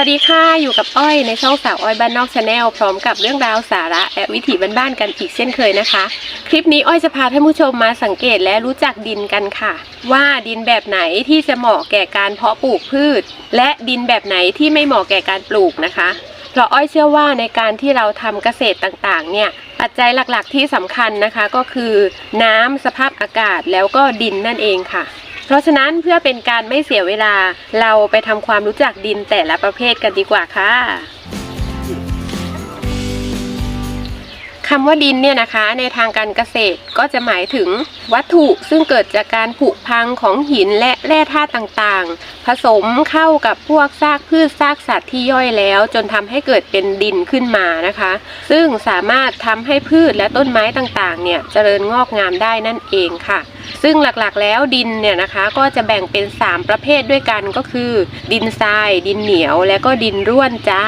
วัสดีค่ะ อยู่กับอ้อยในช่องสาวอ้อยบ้านนอกชาแนลพร้อมกับเรื่องราวสาระและวิถีบ้านๆกันอีกเช่นเคยนะคะ คลิปนี้อ้อยจะพาท่านผู้ชมมาสังเกตและรู้จักดินกันค่ะ ว่าดินแบบไหนที่จะเหมาะแก่การเพาะปลูกพืช และดินแบบไหนที่ไม่เหมาะแก่การปลูกนะคะเพราะอ้อยเชื่อว่าในการที่เราทำเกษตรต่างๆ เนี่ยปัจจัยหลักๆที่สำคัญนะคะก็คือ น้ำสภาพอากาศแล้วก็ดินนั่นเองค่ะ เพราะฉะนั้นเพื่อเป็นการไม่เสียเวลาเราไปทำความรู้จักดินแต่ละประเภทกันดีกว่าค่ะ คำว่าดินเนี่ยนะคะในทางการเกษตรก็จะหมายถึงวัตถุซึ่งเกิดจากการผุพังของหินและแร่ธาตุต่างๆ ผสมเข้ากับพวกซากพืชซากสัตว์ที่ย่อยแล้ว จนทำให้เกิดเป็นดินขึ้นมานะคะ ซึ่งสามารถทำให้พืชและต้นไม้ต่างๆเนี่ยเจริญงอกงามได้นั่นเองค่ะ ซึ่งหลักๆแล้วดินเนี่ยนะคะก็จะแบ่งเป็น 3 ประเภทด้วยกันก็คือ ดินทราย ดินเหนียว และก็ดินร่วนจ้า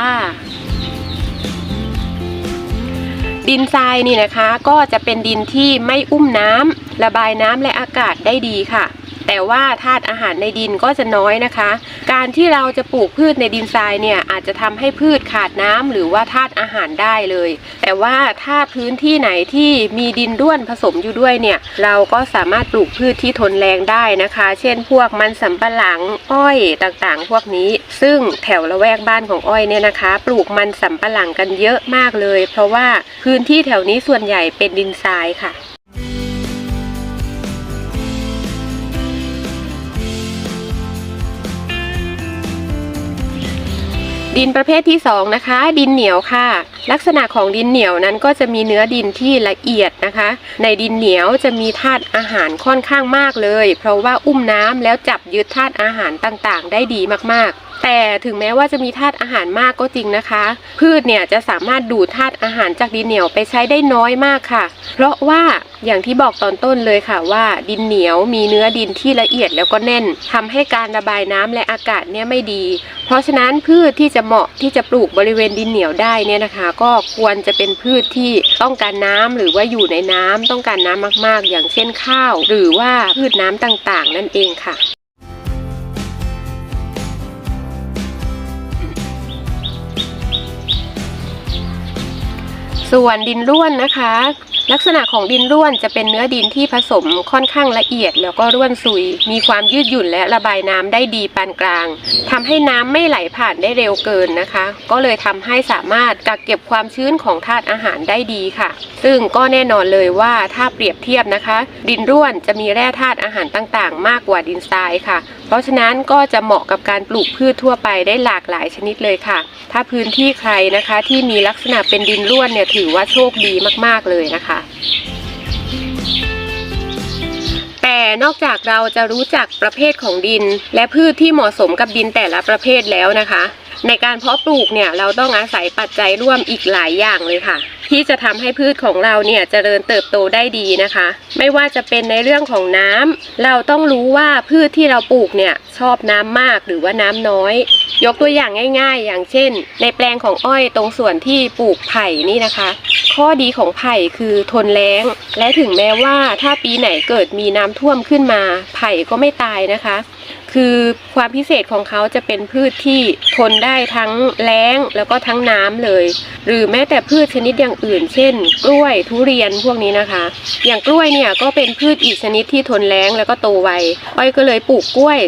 ดินทรายนี่นะคะ ก็จะเป็นดินที่ไม่อุ้มน้ำระบายน้ำและอากาศได้ดีค่ะ แต่ว่าธาตุอาหารในดินก็จะน้อยนะคะ การที่เราจะปลูกพืชในดินทรายเนี่ยอาจจะทำให้พืชขาดน้ำหรือว่าธาตุอาหารได้เลย แต่ว่าถ้าพื้นที่ไหนที่มีดินร่วนผสมอยู่ด้วยเนี่ยเราก็สามารถปลูกพืชที่ทนแรงได้นะคะ เช่น พวกมันสำปะหลังอ้อยต่างๆ พวกนี้ ซึ่งแถวละแวกบ้านของอ้อยเนี่ยนะคะ ปลูกมันสำปะหลังกันเยอะมากเลย เพราะว่าพื้นที่แถวนี้ส่วนใหญ่เป็นดินทรายค่ะ ดินประเภทที่สองนะคะ ดินเหนียวค่ะ ลักษณะของดินเหนียวนั้นก็จะมีเนื้อดินที่ละเอียดนะคะ ในดินเหนียวจะมีธาตุอาหารค่อนข้างมากเลย เพราะว่าอุ้มน้ำแล้วจับยึดธาตุอาหารต่างๆ ได้ดีมากๆ แต่ถึงแม้ว่าจะมีธาตุอาหารมากก็จริงนะคะ พืชเนี่ยจะสามารถดูดธาตุอาหารจากดินเหนียวไปใช้ได้น้อยมากค่ะ เพราะว่าอย่างที่บอกตอนต้นเลยค่ะว่า ดินเหนียวมีเนื้อดินที่ละเอียดแล้วก็แน่นทำให้การระบายน้ำและอากาศเนี่ยไม่ดี เพราะฉะนั้นพืชที่จะเหมาะที่จะปลูกบริเวณดินเหนียวได้เนี่ยนะคะ ก็ควรจะเป็นพืชที่ต้องการน้ำหรือว่าอยู่ในน้ำต้องการน้ำมากๆ อย่างเช่นข้าว หรือว่าพืชน้ำต่างๆ นั่นเองค่ะ ส่วนดินร่วนนะคะ ลักษณะของดินร่วนจะเป็นเนื้อดินที่ผสมค่อนข้างละเอียด แล้วก็ร่วนซุย มีความยืดหยุ่นและระบายน้ำได้ดีปานกลางทำให้น้ำไม่ไหลผ่านได้เร็วเกินนะคะ ก็เลยทำให้สามารถกักเก็บความชื้นของธาตุอาหารได้ดีค่ะ ซึ่งก็แน่นอนเลยว่าถ้าเปรียบเทียบนะคะ ดินร่วนจะมีแร่ธาตุอาหารต่างๆ มากกว่าดินทรายค่ะ เพราะฉะนั้นก็จะเหมาะกับการปลูกพืชทั่วไปได้หลากหลายชนิดเลยค่ะ ถ้าพื้นที่ใครนะคะที่มีลักษณะเป็นดินร่วนเนี่ยถือว่าโชคดีมากๆเลยนะคะแต่นอกจากเราจะรู้จักประเภทของดิน และพืชที่เหมาะสมกับดินแต่ละประเภทแล้วนะคะ ในการเพาะปลูกเนี่ยเราต้องอาศัยปัจจัยร่วมอีกหลายอย่างเลยค่ะ ที่จะทำให้พืชของเราเนี่ยเจริญเติบโตได้ดีนะคะ ไม่ว่าจะเป็นในเรื่องของน้ำเราต้องรู้ว่าพืชที่เราปลูกเนี่ยชอบน้ำมากหรือว่าน้ำน้อย ยกตัวอย่างง่าย ๆ อย่างเช่น ในแปลงของอ้อยตรงส่วนที่ปลูกไผ่นี่นะคะ ข้อดีของไผ่คือทนแล้ง และถึงแม้ว่าถ้าปีไหนเกิดมีน้ำท่วมขึ้นมา ไผ่ก็ไม่ตายนะคะ คือความพิเศษของเขาจะเป็นพืชที่ทนได้ทั้งแล้งแล้วก็ทั้งน้ำเลย หรือแม้แต่พืชชนิดอย่างอื่น เช่น กล้วยทุเรียนพวกนี้นะคะ อย่างกล้วยเนี่ยก็เป็นพืชอีกชนิดที่ทนแล้งแล้วก็โตไวอ้อยก็เลยปลูกกล้วย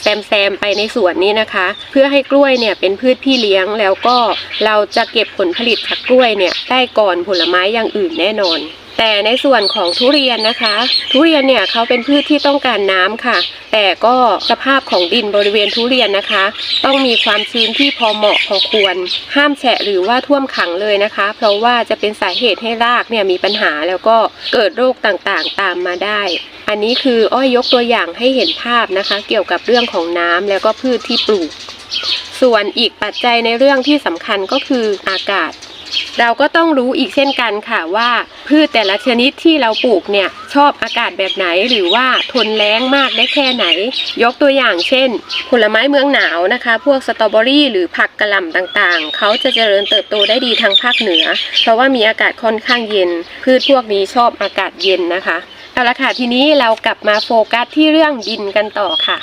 แซมแซมไปในสวนนี้นะคะ เพื่อให้กล้วยเนี่ยเป็นพืชพี่เลี้ยงแล้วก็เราจะเก็บผลผลิตจากกล้วยเนี่ยได้ก่อนผลไม้อย่างอื่นแน่นอน แต่ในส่วนของทุเรียนนะคะ ทุเรียนเนี่ยเขาเป็นพืชที่ต้องการน้ำค่ะ แต่ก็สภาพของดินบริเวณทุเรียนนะคะ ต้องมีความชื้นที่พอเหมาะพอควร ห้ามแฉะหรือว่าท่วมขังเลยนะคะ เพราะว่าจะเป็นสาเหตุให้รากเนี่ยมีปัญหาแล้วก็เกิดโรคต่างๆตามมาได้ อันนี้คืออ้อยยกตัวอย่างให้เห็นภาพนะคะ เกี่ยวกับเรื่องของน้ำแล้วก็พืชที่ปลูก ส่วนอีกปัจจัยในเรื่องที่สำคัญก็คืออากาศ เราก็ต้องรู้อีกเช่นกันค่ะว่าพืชแต่ละชนิดที่เราปลูกเนี่ยชอบอากาศแบบไหนหรือว่าทนแล้งมากได้แค่ไหน ยกตัวอย่างเช่น ผลไม้เมืองหนาวนะคะ พวกสตรอเบอรี่หรือผักกระหล่ำต่างๆ เขาจะเจริญเติบโตได้ดีทางภาคเหนือ เพราะว่ามีอากาศค่อนข้างเย็น พืชพวกนี้ชอบอากาศเย็นนะคะ เอาละค่ะทีนี้เรากลับมาโฟกัสที่เรื่องดินกันต่อค่ะ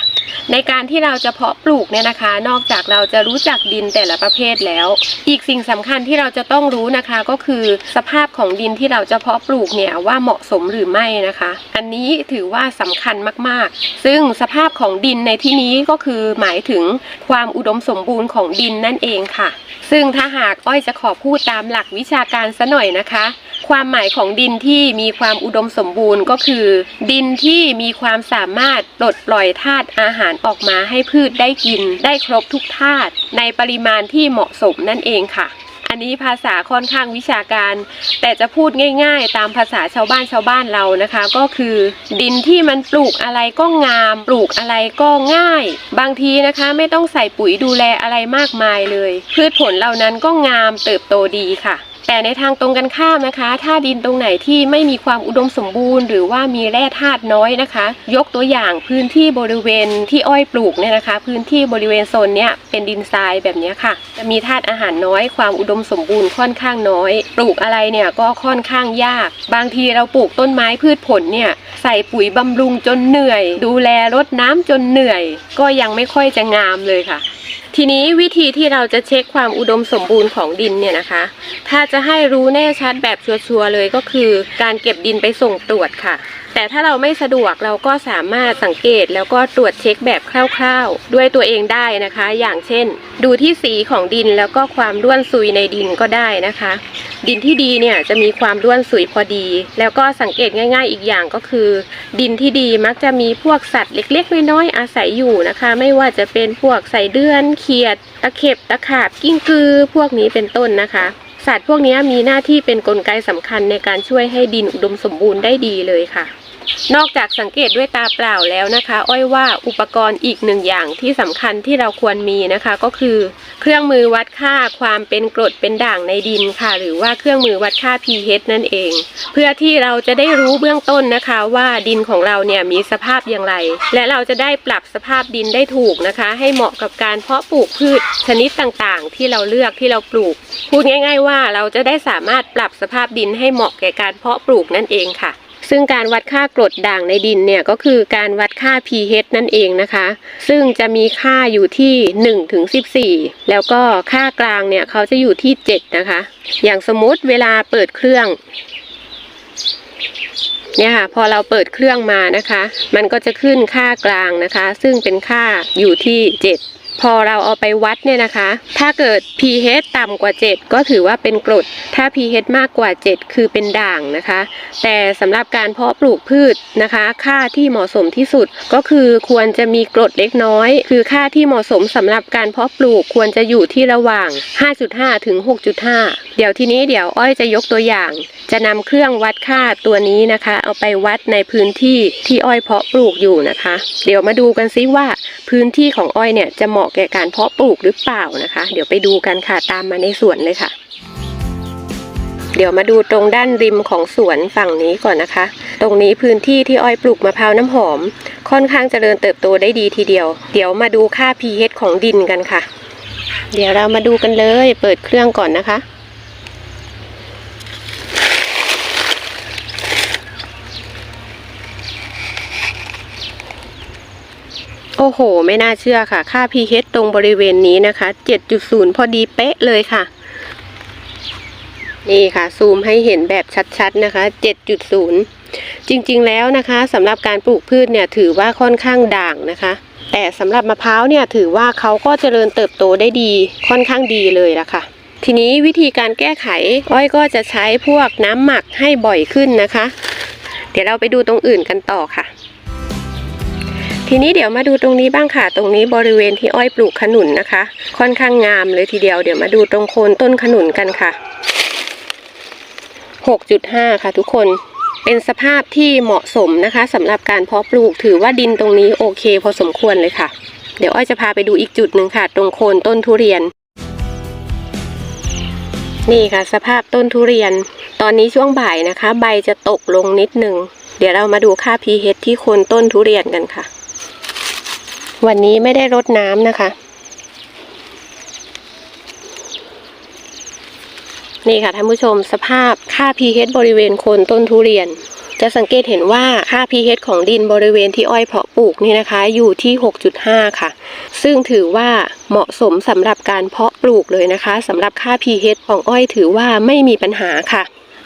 ในการที่เราจะเพาะปลูกเนี่ยนะคะ นอกจากเราจะรู้จักดินแต่ละประเภทแล้ว อีกสิ่งสำคัญที่เราจะต้องรู้นะคะก็คือสภาพของดินที่เราจะเพาะปลูกเนี่ยว่าเหมาะสมหรือไม่นะคะ อันนี้ถือว่าสำคัญมากๆ ซึ่งสภาพของดินในที่นี้ก็คือหมายถึงความอุดมสมบูรณ์ของดินนั่นเองค่ะ ซึ่งถ้าหากอ้อยจะขอพูดตามหลักวิชาการซะหน่อยนะคะ ความหมายของดินที่มีความอุดมสมบูรณ์ก็คือ ดินที่มีความสามารถปลดปล่อยธาตุอาหารออกมาให้พืชได้กิน ได้ครบทุกธาตุในปริมาณที่เหมาะสมนั่นเองค่ะอันนี้ภาษาค่อนข้างวิชาการ แต่จะพูดง่ายๆ ตามภาษาชาวบ้านชาวบ้านเรานะคะ ก็คือ ดินที่มันปลูกอะไรก็งาม ปลูกอะไรก็ง่าย บางทีนะคะไม่ต้องใส่ปุ๋ยดูแลอะไรมากมายเลย พืชผลเหล่านั้นก็งามเติบโตดีค่ะ แต่ในทางตรงกันข้ามนะคะ ถ้าดินตรงไหนที่ไม่มีความอุดมสมบูรณ์ หรือว่ามีแร่ธาตุน้อยนะคะ ยกตัวอย่างพื้นที่บริเวณที่อ้อยปลูกเนี่ยนะคะ พื้นที่บริเวณโซนเนี้ยเป็นดินทรายแบบนี้ค่ะ จะมีธาตุอาหารน้อยความอุดมสมบูรณ์ค่อนข้างน้อย ปลูกอะไรเนี่ยก็ค่อนข้างยาก บางทีเราปลูกต้นไม้พืชผลเนี่ยใส่ปุ๋ยบำรุงจนเหนื่อย ดูแลรดน้ำจนเหนื่อย ก็ยังไม่ค่อยจะงามเลยค่ะทีนี้วิธีที่เราจะเช็คความอุดมสมบูรณ์ของดินเนี่ยนะคะ ถ้าจะให้รู้แน่ชัดแบบชัวร์ๆเลยก็คือ การเก็บดินไปส่งตรวจค่ะแต่ถ้าเราไม่สะดวกเราก็สามารถสังเกตแล้วก็ตรวจเช็คแบบคร่าวๆ ด้วยตัวเองได้นะคะ อย่างเช่น ดูที่สีของดินแล้วก็ความร่วนซุยในดินก็ได้นะคะ ดินที่ดีเนี่ยจะมีความร่วนสุยพอดี แล้วก็สังเกตง่าย ๆ อีกอย่างก็คือ ดินที่ดีมักจะมีพวกสัตว์เล็กๆน้อยๆอาศัยอยู่นะคะ ไม่ว่าจะเป็นพวกไส่เดือนเขียด ตะเข็บตะขาบกิ้งกือ พวกนี้เป็นต้นนะคะ สัตว์พวกนี้มีหน้าที่เป็นกลไกสำคัญในการช่วยให้ดินอุดมสมบูรณ์ได้ดีเลยค่ะ นอกจากสังเกตด้วยตาเปล่าแล้วนะคะ อ้อยว่าอุปกรณ์อีกหนึ่งอย่างที่สำคัญที่เราควรมีนะคะ ก็คือ เครื่องมือวัดค่าความเป็นกรดเป็นด่างในดินค่ะ หรือว่าเครื่องมือวัดค่า pH นั่นเอง เพื่อที่เราจะได้รู้เบื้องต้นนะคะว่าดินของเราเนี่ยมีสภาพอย่างไร และเราจะได้ปรับสภาพดินได้ถูกนะคะ ให้เหมาะกับการเพาะปลูกพืชชนิดต่างๆ ที่เราเลือกที่เราปลูก พูดง่าย ๆ ว่าเราจะได้สามารถปรับสภาพดินให้เหมาะแก่การเพาะปลูกนั่นเองค่ะ ซึ่งการวัดค่ากรดด่างในดินเนี่ยก็คือการวัดค่า pH นั่นเองนะคะ ซึ่งจะมีค่าอยู่ที่1ถึง14 แล้วก็ค่ากลางเนี่ยเขาจะอยู่ที่ 7 นะคะ อย่างสมมติเวลาเปิดเครื่องเนี่ยค่ะพอเราเปิดเครื่องมานะคะ มันก็จะขึ้นค่ากลางนะคะ ซึ่งเป็นค่าอยู่ที่ 7 พอเราเอาไปวัดเนี่ยนะคะ ถ้าเกิด pH ต่ำกว่า 7 ก็ถือว่าเป็นกรด ถ้า pH มากกว่า 7 คือเป็นด่างนะคะ แต่สำหรับการเพาะปลูกพืชนะคะ ค่าที่เหมาะสมที่สุดก็คือควรจะมีกรดเล็กน้อย คือค่าที่เหมาะสมสำหรับการเพาะปลูกควรจะอยู่ที่ระหว่าง 5.5 ถึง 6.5 เดี๋ยวทีนี้เดี๋ยวอ้อยจะยกตัวอย่าง จะนำเครื่องวัดค่าตัวนี้นะคะ เอาไปวัดในพื้นที่ที่อ้อยเพาะปลูกอยู่นะคะ เดี๋ยวมาดูกันซิว่าพื้นที่ของอ้อยเนี่ยจะเหมาะแก่การเพาะปลูกหรือเปล่านะคะ เดี๋ยวไปดูกันค่ะตามมาในสวนเลยค่ะ เดี๋ยวมาดูตรงด้านริมของสวนฝั่งนี้ก่อนนะคะ ตรงนี้พื้นที่ที่อ้อยปลูกมะพร้าวน้ำหอม ค่อนข้างเจริญเติบโตได้ดีทีเดียว เดี๋ยวมาดูค่า pH ของดินกันค่ะ เดี๋ยวเรามาดูกันเลย เปิดเครื่องก่อนนะคะ โอ้โห ไม่น่าเชื่อค่ะ ค่า pH ตรงบริเวณนี้นะคะ 7.0 พอดีเป๊ะเลยค่ะ นี่ค่ะ ซูมให้เห็นแบบชัดๆนะคะ 7.0 จริงๆแล้วนะคะสำหรับการปลูกพืชเนี่ยถือว่าค่อนข้างด่างนะคะ แต่สำหรับมะพร้าวเนี่ยถือว่าเขาก็เจริญเติบโตได้ดีค่อนข้างดีเลยละค่ะทีนี้วิธีการแก้ไข อ้อยก็จะใช้พวกน้ำหมักให้บ่อยขึ้นนะคะ เดี๋ยวเราไปดูตรงอื่นกันต่อค่ะ ทีนี้เดี๋ยวมาดูตรงนี้บ้างค่ะ ตรงนี้บริเวณที่อ้อยปลูกขนุนนะคะ ค่อนข้างงามเลยทีเดียวเดี๋ยวมาดูตรงโคนต้นขนุนกันค่ะ 6.5 ค่ะทุกคนเป็นสภาพที่เหมาะสมนะคะสำหรับการเพาะปลูกถือว่าดินตรงนี้โอเค พอสมควรเลยค่ะ เดี๋ยวอ้อยจะพาไปดูอีกจุดหนึ่งค่ะ ตรงโคนต้นทุเรียน นี่ค่ะ สภาพต้นทุเรียน ตอนนี้ช่วงบ่ายนะคะ ใบจะตกลงนิดนึงเดี๋ยวเรามาดูค่า pH ที่โคนต้นทุเรียนกันค่ะ วันนี้ไม่ได้รดน้ำนะคะ นี่ค่ะท่านผู้ชมสภาพค่า pH บริเวณโคนต้นทุเรียน จะสังเกตเห็นว่าค่า pH ของดินบริเวณที่อ้อยเพาะปลูกนี่นะคะ อยู่ที่ 6.5 ค่ะ ซึ่งถือว่าเหมาะสมสำหรับการเพาะปลูกเลยนะคะสำหรับค่า pH ของอ้อยถือว่าไม่มีปัญหาค่ะ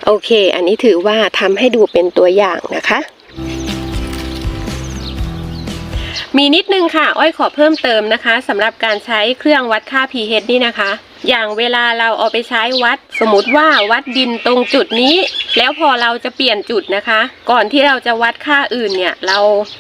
โอเค อันนี้ถือว่าทำให้ดูเป็นตัวอย่างนะคะ มีนิดนึงค่ะ อ้อยขอเพิ่มเติมนะคะสำหรับการใช้เครื่องวัดค่า pH นี่นะคะ อย่างเวลาเราเอาไปใช้วัด สมมติว่าวัดดินตรงจุดนี้ แล้วพอเราจะเปลี่ยนจุดนะคะ ก่อนที่เราจะวัดค่าอื่นเนี่ยเรา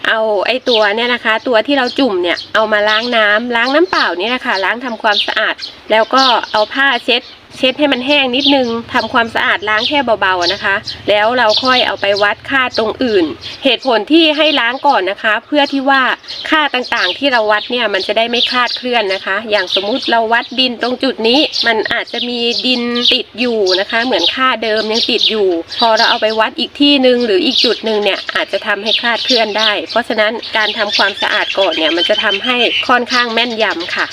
เอาไอ้ตัวเนี่ยนะคะ ตัวที่เราจุ่มเนี่ยเอามาล้างน้ำล้างน้ำเปล่านี่นะคะล้างทำความสะอาด แล้วก็เอาผ้าเช็ด เช็ดให้มันแห้งนิดนึงทำความสะอาดล้างแค่เบาๆนะคะ แล้วเราค่อยเอาไปวัดค่าตรงอื่น เหตุผลที่ให้ล้างก่อนนะคะ เพื่อที่ว่าค่าต่างๆที่เราวัดเนี่ยมันจะได้ไม่คลาดเคลื่อนนะคะ อย่างสมมุติเราวัดดินตรงจุดนี้ มันอาจจะมีดินติดอยู่นะคะ เหมือนค่าเดิมยังติดอยู่ พอเราเอาไปวัดอีกที่หนึ่งหรืออีกจุดหนึ่งเนี่ยอาจจะทำให้คลาดเคลื่อนได้ เพราะฉะนั้นการทำความสะอาดก่อนเนี่ยมันจะทำให้ค่อนข้างแม่นยำค่ะ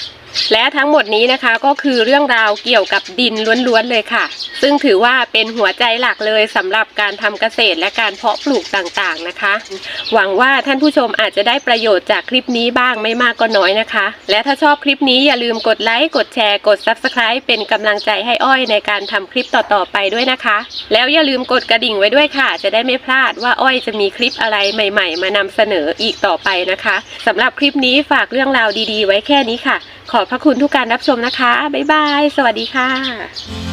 และทั้งหมดนี้นะคะก็คือเรื่องราวเกี่ยวกับดินล้วนๆเลยค่ะ ซึ่งถือว่าเป็นหัวใจหลักเลยสำหรับการทำเกษตรและการเพาะปลูกต่างๆนะคะ หวังว่าท่านผู้ชมอาจจะได้ประโยชน์จากคลิปนี้บ้างไม่มากก็น้อยนะคะ และถ้าชอบคลิปนี้อย่าลืมกดไลค์กดแชร์กด Subscribe เป็นกำลังใจให้อ้อยในการทำคลิปต่อๆไปด้วยนะคะ แล้วอย่าลืมกดกระดิ่งไว้ด้วยค่ะ จะได้ไม่พลาดว่าอ้อยจะมีคลิปอะไรใหม่ ๆ มานำเสนออีกต่อไปนะคะสำหรับคลิปนี้ฝากเรื่องราวดี ๆ ไว้แค่นี้ค่ะ ขอบพระคุณทุกการรับชมนะคะ บ๊ายบาย สวัสดีค่ะ